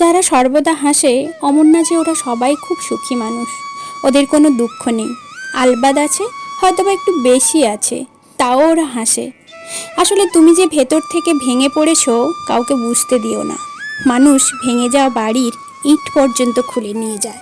যারা সর্বদা হাসে অমর না যে ওরা সবাই খুব সুখী মানুষ। ওদের কোনো দুঃখ নেই। আলবাদ আছে হয়তো বা একটু বেশি আছে, তাও ওরা হাসে। আসলে তুমি যে ভেতর থেকে ভেঙে পড়েছো, কাউকে বুঝতে দিও না। মানুষ ভেঙে যাওয়া বাড়ির ইট পর্যন্ত খুলে নিয়ে যায়।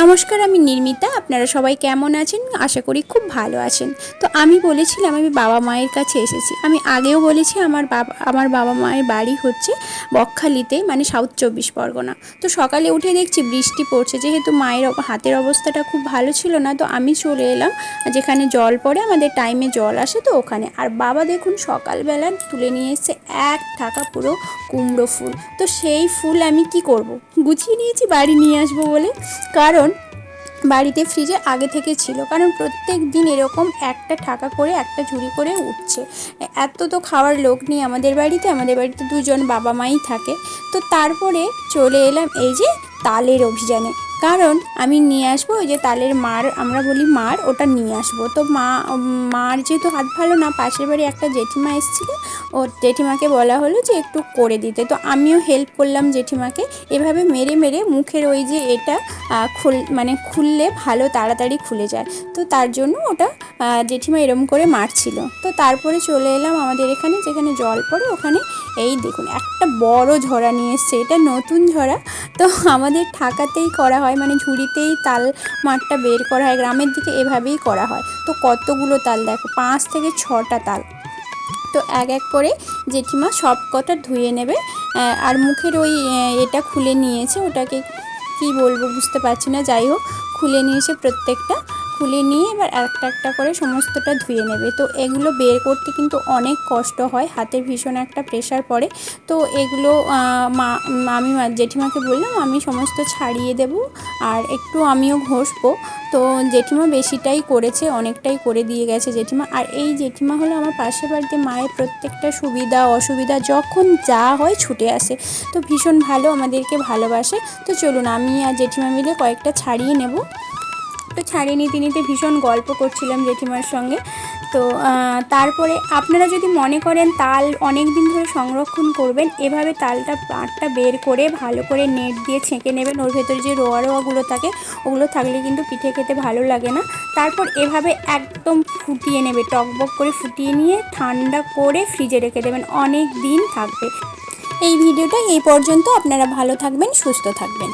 নমস্কার, আমি নির্মিতা। আপনারা সবাই কেমন আছেন? আশা করি খুব ভালো আছেন। তো আমি বলেছিলাম, আমি বাবা মায়ের কাছে এসেছি। আমি আগেও বলেছি, আমার বাবা আমার বাবা মায়ের বাড়ি হচ্ছে বকখালিতে মানে সাউথ চব্বিশ পরগনা। তো সকালে উঠে দেখছি বৃষ্টি পড়ছে। যেহেতু মায়ের হাতের অবস্থাটা খুব ভালো ছিল না, তো আমি চলে এলাম। যেখানে জল পড়ে, আমাদের টাইমে জল আসে তো ওখানে। আর বাবা দেখুন, সকালবেলা তুলে নিয়ে এসছে এক টাকা পুরো কুমড়ো ফুল। তো সেই ফুল আমি কি করব? গুছিয়ে নিয়েছি, বাড়ি নিয়ে আসব বলে। কারণ বাড়িতে ফ্রিজে আগে থেকে ছিল। কারণ প্রত্যেক দিন এরকম একটা ঠাকা করে, একটা ঝুড়ি করে উঠছে। এত তো খাওয়ার লোক নেই আমাদের বাড়িতে। আমাদের বাড়িতে দুজন বাবা মাই থাকে। তো তারপরে চলে এলাম এই যে তালের অভিযানে। কারণ আমি নিয়ে আসব ওই যে তালের মার, আমরা বলি মার, ওটা নিয়ে আসব। তো মা মার যেহেতু হাত ভালো না, পাশের বাড়ি একটা জেঠিমা এসেছিল, ও জেঠিমাকে বলা হলো যে একটু করে দিতে। তো আমিও হেল্প করলাম জেঠিমাকে, এভাবে মেরে মেরে মুখের ওই যে এটা খুল মানে খুললে ভালো তাড়াতাড়ি খুলে যায়। তো তার জন্য ওটা জেঠিমা এরম করে মারছিল। তো তারপরে চলে এলাম আমাদের এখানে, যেখানে জল পড়ে, ওখানে এই দেখুন, একটা বড় ঝরা নিয়ে এসছে, এটা নতুন ঝরা। তো আমাদের ঠাকাতেই করা হয়। মানে ঝুড়িতেই তাল মাঠটা বের করা হয়, গ্রামের দিকে এভাবেই করা হয়। তো কতগুলো তাল দেখো, পাঁচ থেকে ছটা তাল। তো এক এক করে জেঠিমা সব কটা ধুয়ে নেবে আর মুখের ওই এটা খুলে নিয়েছে, ওটাকে কি বলব বুঝতে পারছি না, যাই হোক, খুলে নিয়েছে প্রত্যেকটা। খুলে নিয়ে এবার একটা একটা করে সমস্তটা ধুয়ে নেবে। তো এগুলো বের করতে কিন্তু অনেক কষ্ট হয়, হাতে ভীষণ একটা প্রেশার পড়ে। তো এগুলো মা, আমি জেঠিমাকে বললাম, আমি সমস্ত ছাড়িয়ে দেব আর একটু আমিও ঘষবো। তো জেঠিমা বেশিটাই করেছে, অনেকটাই করে দিয়ে গেছে জেঠিমা। আর এই জেঠিমা হলো আমার পাশের বাড়িতে মায়ের প্রত্যেকটা সুবিধা, অসুবিধা যখন যা হয় ছুটে আসে। তো ভীষণ ভালো, আমাদেরকে ভালোবাসে। তো চলুন, আমি আর জেঠিমা মিলে কয়েকটা ছাড়িয়ে নেব। তো ছাড়িয়ে নিতে নিতে ভীষণ গল্প করছিলাম জেঠিমার সঙ্গে। তো তারপরে আপনারা যদি মনে করেন তাল অনেক দিন ধরে সংরক্ষণ করবেন, এভাবে তালটা পাটটা বের করে ভালো করে নেট দিয়ে ছেঁকে নেবেন। ওর ভেতরে যে রোয়া রোয়াগুলো থাকে, ওগুলো থাকলে কিন্তু পিঠে খেতে ভালো লাগে না। তারপর এভাবে একদম ফুটিয়ে নেবে, টকবক করে ফুটিয়ে নিয়ে ঠান্ডা করে ফ্রিজে রেখে দেবেন। অনেক দিন থাকবে। এই ভিডিওটা এই পর্যন্ত। আপনারা ভালো থাকবেন, সুস্থ থাকবেন।